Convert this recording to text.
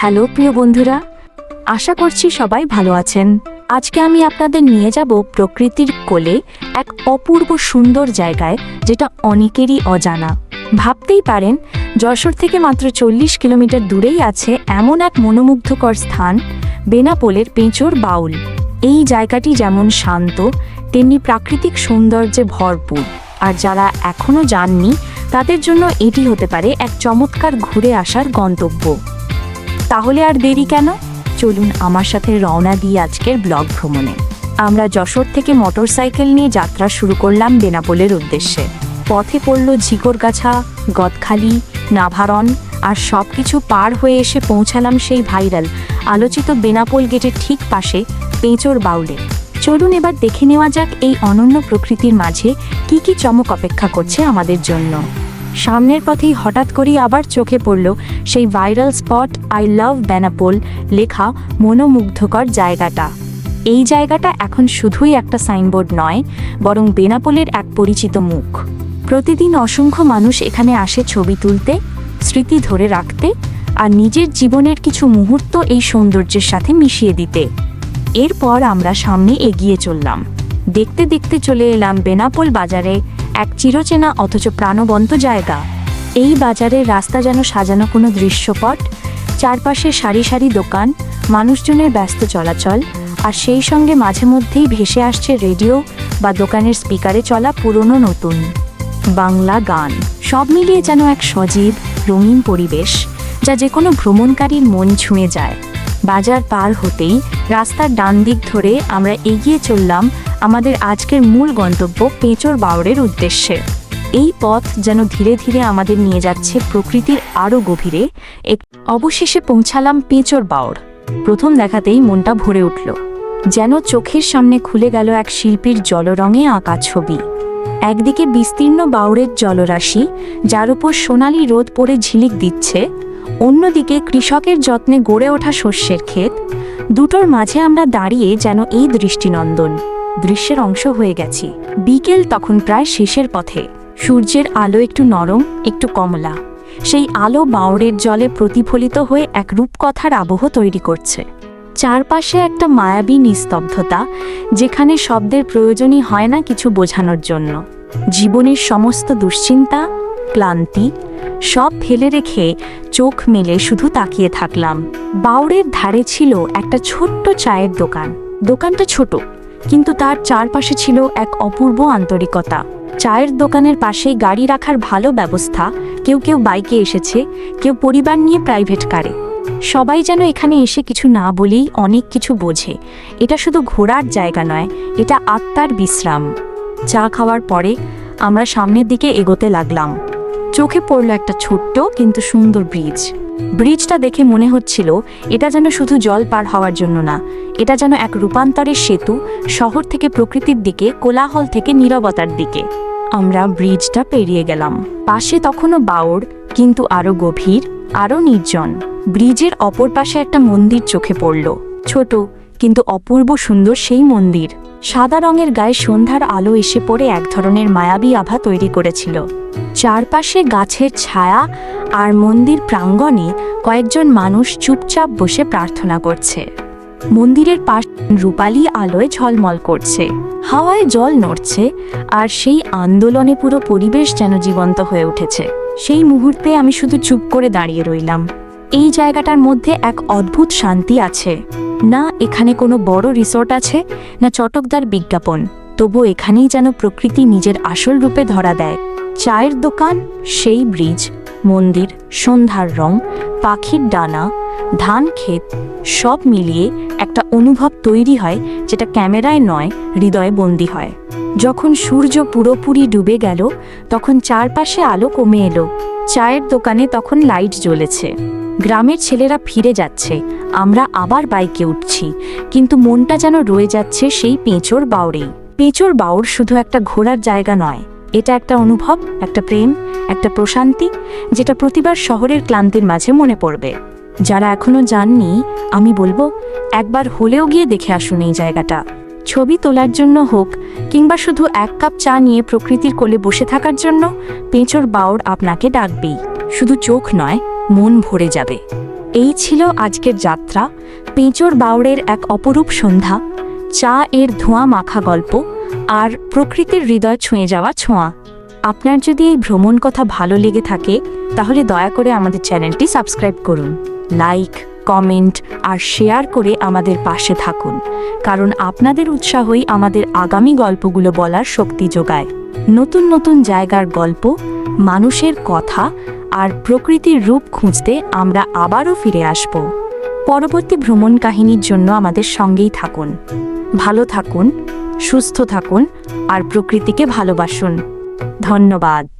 Hello প্রিয় বন্ধুরা, আশা করছি সবাই ভালো আছেন। আজকে আমি আপনাদের নিয়ে যাব প্রকৃতির কোলে এক অপূর্ব সুন্দর জায়গায়, যেটা অনেকেরই অজানা। ভাবতেই পারেন, যশোর থেকে মাত্র চল্লিশ কিলোমিটার দূরেই আছে এমন এক মনোমুগ্ধকর স্থান, বেনাপোলের পেঁচোর বাউল। এই জায়গাটি যেমন শান্ত, তেমনি প্রাকৃতিক সৌন্দর্যে ভরপুর। আর যারা এখনও যাননি, তাদের জন্য এটি হতে পারে এক চমৎকার ঘুরে আসার গন্তব্য। তাহলে আর দেরি কেন? চলুন আমার সাথে রওনা দিই আজকের ব্লগ ভ্রমণে। আমরা যশোর থেকে মোটরসাইকেল নিয়ে যাত্রা শুরু করলাম বেনাপোলের উদ্দেশ্যে। পথে পড়ল ঝিকরগাছা গদখালি নাভারন আর সব কিছু পার হয়ে এসে পৌঁছালাম সেই ভাইরাল, আলোচিত বেনাপোল গেটের ঠিক পাশে পেঁচোর বাউলে। চলুন এবার দেখে নেওয়া যাক এই অনন্য প্রকৃতির মাঝে কি কি চমক অপেক্ষা করছে আমাদের জন্য। সামনের পথেই হঠাৎ করেই আবার চোখে পড়ল সেই viral spot I love Benapole লেখা মনোমুগ্ধকর জায়গাটা। এই জায়গাটা এখন শুধুই একটা সাইনবোর্ড নয়, বরং বেনাপোলের এক পরিচিত মুখ। প্রতিদিন অসংখ্য মানুষ এখানে আসে ছবি তুলতে, স্মৃতি ধরে রাখতে আর নিজের জীবনের কিছু মুহূর্ত এই সৌন্দর্যের সাথে মিশিয়ে দিতে। এরপর আমরা সামনে এগিয়ে চললাম। দেখতে দেখতে চলে এলাম বেনাপোল বাজারে। এক চিরচেনা অথচ প্রাণবন্ত জায়গা। এই বাজারের রাস্তা যেন সাজানো কোনো দৃশ্যপট, চারপাশে সারি সারি দোকান, মানুষজনের ব্যস্ত চলাচল, আর সেই সঙ্গে মাঝে মধ্যেই ভেসে আসছে রেডিও বা দোকানের স্পিকারে চলা পুরনো নতুন। বাংলা গান, সব মিলিয়ে যেন এক সজীব, রঙিন পরিবেশ, যা যে কোনো ভ্রমণকারীর মন ছুঁয়ে যায়। বাজার পার হতেই রাস্তার ডান দিক ধরে আমরা এগিয়ে চললাম আমাদের আজকের মূল গন্তব্য পেঁচোর বাউরের উদ্দেশ্যে। এই পথ যেন ধীরে ধীরে আমাদের নিয়ে যাচ্ছে প্রকৃতির আরও গভীরে। এক অবশেষে পৌঁছালাম পেঁচোর বাউর প্রথম দেখাতেই মনটা ভরে উঠল। যেন চোখের সামনে খুলে গেল এক শিল্পীর জলরঙে আঁকা ছবি। একদিকে বিস্তীর্ণ বাউরের জলরাশি, যার উপর সোনালি রোদ পড়ে ঝিলিক দিচ্ছে। অন্যদিকে কৃষকের যত্নে গড়ে ওঠা শস্যের ক্ষেত। দুটোর মাঝে আমরা দাঁড়িয়ে যেন এই দৃষ্টিনন্দন। দৃশ্যের অংশ হয়ে গেছি। বিকেল তখন প্রায় শেষের পথে। সূর্যের আলো একটু নরম, একটু কমলা। সেই আলো বাউরের জলে প্রতিফলিত হয়ে এক রূপকথার আবহ তৈরি করছে। চারপাশে একটা মায়াবী নিস্তব্ধতা, যেখানে শব্দের প্রয়োজনই হয় না কিছু বোঝানোর জন্য। জীবনের সমস্ত দুশ্চিন্তা, ক্লান্তি, সব ফেলে রেখে চোখ মেলে শুধু তাকিয়ে থাকলাম। বাউরের ধারে ছিল একটা ছোট্ট চায়ের দোকান। দোকানটা ছোট কিন্তু তার চারপাশে ছিল এক অপূর্ব আন্তরিকতা। চায়ের দোকানের পাশেই গাড়ি রাখার ভালো ব্যবস্থা, কেউ কেউ বাইকে এসেছে, কেউ পরিবার নিয়ে প্রাইভেট কারে। সবাই যেন এখানে এসে কিছু না বলেই অনেক কিছু বোঝে। এটা শুধু ঘোরার জায়গা নয়, এটা আত্মার বিশ্রাম। চা খাওয়ার পরে আমরা সামনের দিকে এগোতে লাগলাম। চোখে পড়ল একটা ছোট্ট কিন্তু সুন্দর ব্রিজ ব্রিজটা দেখে মনে হচ্ছিল, এটা যেন শুধু জল পার হওয়ার জন্য না, এটা যেন এক রূপান্তরের সেতু, শহর থেকে প্রকৃতির দিকে, কোলাহল থেকে নীরবতার দিকে। আমরা ব্রিজটা পেরিয়ে গেলাম। পাশে তখনও বাউর কিন্তু আরও গভীর আরও নির্জন। ব্রিজের অপর পাশে একটা মন্দির চোখে পড়ল। ছোট, কিন্তু অপূর্ব সুন্দর সেই মন্দির। সাদা রঙের গায়ে সন্ধ্যার আলো এসে পড়ে এক ধরনের মায়াবী আভা তৈরি করেছিল। চারপাশে গাছের ছায়া আর মন্দির প্রাঙ্গণে কয়েকজন মানুষ চুপচাপ বসে প্রার্থনা করছে। মন্দিরের পাশ রূপালী আলোয় ঝলমল করছে। হাওয়ায় জল নড়ছে আর সেই আন্দোলনে পুরো পরিবেশ যেন জীবন্ত হয়ে উঠেছে। সেই মুহূর্তে আমি শুধু চুপ করে দাঁড়িয়ে রইলাম। এই জায়গাটার মধ্যে এক অদ্ভুত শান্তি আছে। না এখানে কোনো বড় রিসোর্ট আছে, না চটকদার বিজ্ঞাপন। তবু এখানেই যেন প্রকৃতি নিজের আসল রূপে ধরা দেয়। চায়ের দোকান, সেই ব্রিজ। মন্দির, সন্ধ্যার রং, পাখির ডানা, ধান ক্ষেত, সব মিলিয়ে একটা অনুভব তৈরি হয় যেটা ক্যামেরায় নয়, হৃদয়ে বন্দি হয়। যখন সূর্য পুরোপুরি ডুবে গেল, তখন চারপাশে আলো কমে এলো। চায়ের দোকানে তখন লাইট জ্বলেছে। গ্রামের ছেলেরা ফিরে যাচ্ছে। আমরা আবার বাইকে উঠছি। কিন্তু মনটা যেন রয়ে যাচ্ছে সেই পেঁচোর বাউরেই পেঁচোর বাউর শুধু একটা ঘোরার জায়গা নয় এটা একটা অনুভব, একটা প্রেম, একটা প্রশান্তি, যেটা প্রতিবার শহরের ক্লান্তির মাঝে মনে পড়বে। যারা এখনও যাননি, আমি বলব, একবার হলেও গিয়ে দেখে আসুন এই জায়গাটা। ছবি তোলার জন্য হোক, কিংবা শুধু এক কাপ চা নিয়ে প্রকৃতির কোলে বসে থাকার জন্য, পেঁচোর বাউর আপনাকে ডাকবেই। শুধু চোখ নয়, মন ভরে যাবে। এই ছিল আজকের যাত্রা, পেঁচোর বাউড়ের এক অপরূপ সন্ধ্যা, চা এর ধোঁয়া মাখা গল্প আর প্রকৃতির হৃদয় ছুঁয়ে যাওয়া ছোঁয়া। আপনার যদি এই ভ্রমণ কথা ভালো লেগে থাকে, তাহলে দয়া করে আমাদের চ্যানেলটি সাবস্ক্রাইব করুন, লাইক, কমেন্ট আর শেয়ার করে আমাদের পাশে থাকুন, কারণ আপনাদের উৎসাহই আমাদের আগামী গল্পগুলো বলার শক্তি যোগায়। নতুন নতুন জায়গার গল্প, মানুষের কথা আর প্রকৃতির রূপ খুঁজতে আমরা আবারও ফিরে আসব। পরবর্তী ভ্রমণ কাহিনীর জন্য আমাদের সঙ্গেই থাকুন। ভালো থাকুন সুস্থ থাকুন আর প্রকৃতিকে ভালোবাসুন। ধন্যবাদ।